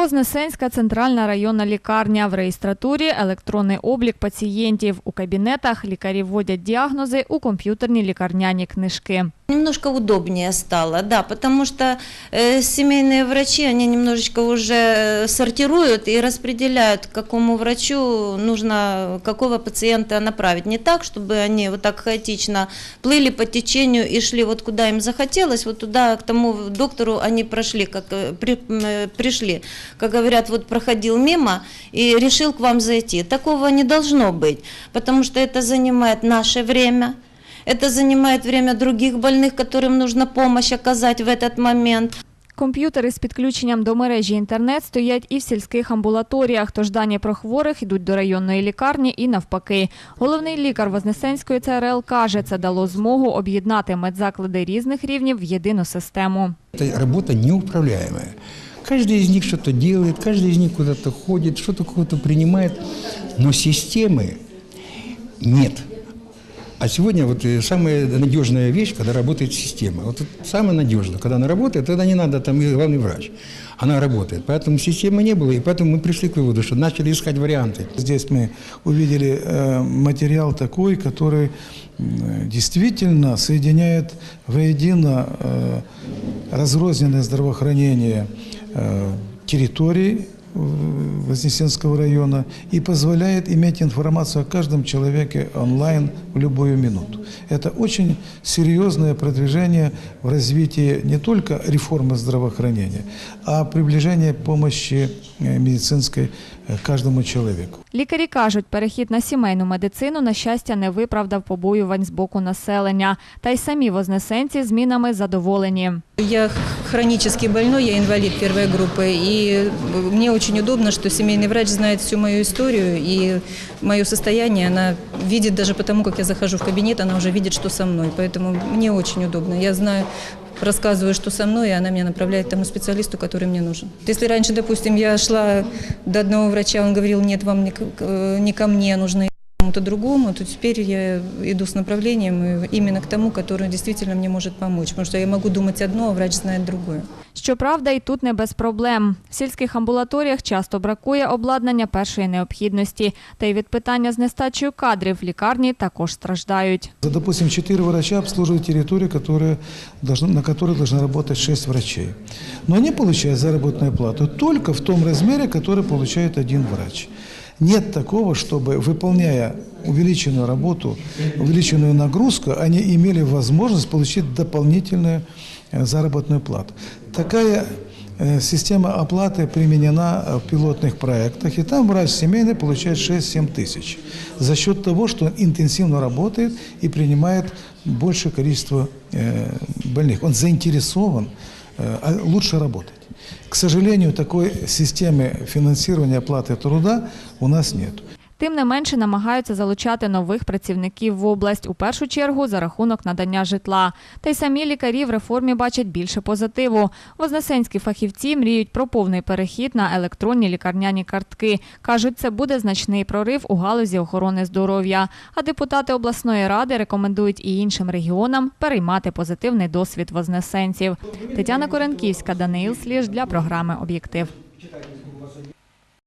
Вознесенська центральна районна лікарня. В реєстратурі електронний облік пацієнтів. У кабінетах лікарі вводять діагнози у комп'ютерні лікарняні книжки. Немножко удобнее стало, да, потому что э, семейные врачи, они немножечко уже э, сортируют и распределяют, какому врачу нужно какого пациента направить. Не так, чтобы они вот так хаотично плыли по течению и шли вот куда им захотелось, вот туда, к тому доктору они прошли, как, э, при- э, пришли. Как говорят, вот проходил мимо и решил к вам зайти. Такого не должно быть, потому что это занимает наше время, это занимает время других больных, которым нужно помощь оказать в этот момент. Комп'ютери з підключенням до мережі інтернет стоять і в сільських амбулаторіях, тож дані про хворих йдуть до районної лікарні і навпаки. Головний лікар Вознесенської ЦРЛ каже, це дало змогу об'єднати медзаклади різних рівнів в єдину систему. Это работа неуправляемая. Каждый из них что-то делает, каждый из них куда-то ходит, что-то кого-то принимает, но системы нет. А сегодня вот э, самая надежная вещь, когда работает система. Вот самое надежное, когда она работает, тогда не надо там и главный врач. Она работает. Поэтому системы не было, и поэтому мы пришли к выводу, что начали искать варианты. Здесь мы увидели э, материал такой, который действительно соединяет воедино э, разрозненное здравоохранение территорий Вознесенского района и позволяет иметь информацию о каждом человеке онлайн в любую минуту. Это очень серьезное продвижение в развитии не только реформы здравоохранения, а приближение помощи э, медицинской э, каждому человеку. Лікарі кажуть, перехід на сімейну медицину, на щастя, не виправдав побоювань з боку населення. Та й самі вознесенці змінами задоволені. Я хронически больной, я инвалид первой группы, и мне очень удобно, что семейный врач знает всю мою историю, и мое состояние она видит даже потому, как я захожу в кабинет, она уже видит, что со мной, поэтому мне очень удобно. Я знаю, рассказываю, что со мной, и она меня направляет к тому специалисту, который мне нужен. Если раньше, допустим, я шла до одного врача, он говорил, нет, вам не к, э, не ко мне, нужно кому-то другому, то теперь я иду с направлением э, именно к тому, который действительно мне может помочь. Потому что я могу думать одно, а врач знает другое. Щоправда, і тут не без проблем. В сільських амбулаторіях часто бракує обладнання першої необхідності. Та й від питання з нестачею кадрів в лікарні також страждають. За, Допустим, четыре врача обслуживают территорию, которые должны, на которой должны работать шесть врачей. Но они получают заработную плату только в том размере, который получает один врач. Нет такого, чтобы, выполняя увеличенную работу, увеличенную нагрузку, они имели возможность получить дополнительную э, заработную плату. Такая э, система оплаты применена э, в пилотных проектах, и там врач семейный получает 6-7 тысяч за счет того, что он интенсивно работает и принимает большее количество больных. Он заинтересован лучше работать. К сожалению, такой системы финансирования оплаты труда у нас нет. Тим не менше намагаються залучати нових працівників в область, у першу чергу за рахунок надання житла. Та й самі лікарі в реформі бачать більше позитиву. Вознесенські фахівці мріють про повний перехід на електронні лікарняні картки. Кажуть, це буде значний прорив у галузі охорони здоров'я. А депутати обласної ради рекомендують і іншим регіонам переймати позитивний досвід вознесенців. Тетяна Коренківська, Даниїл Сліж для програми Об'єктив.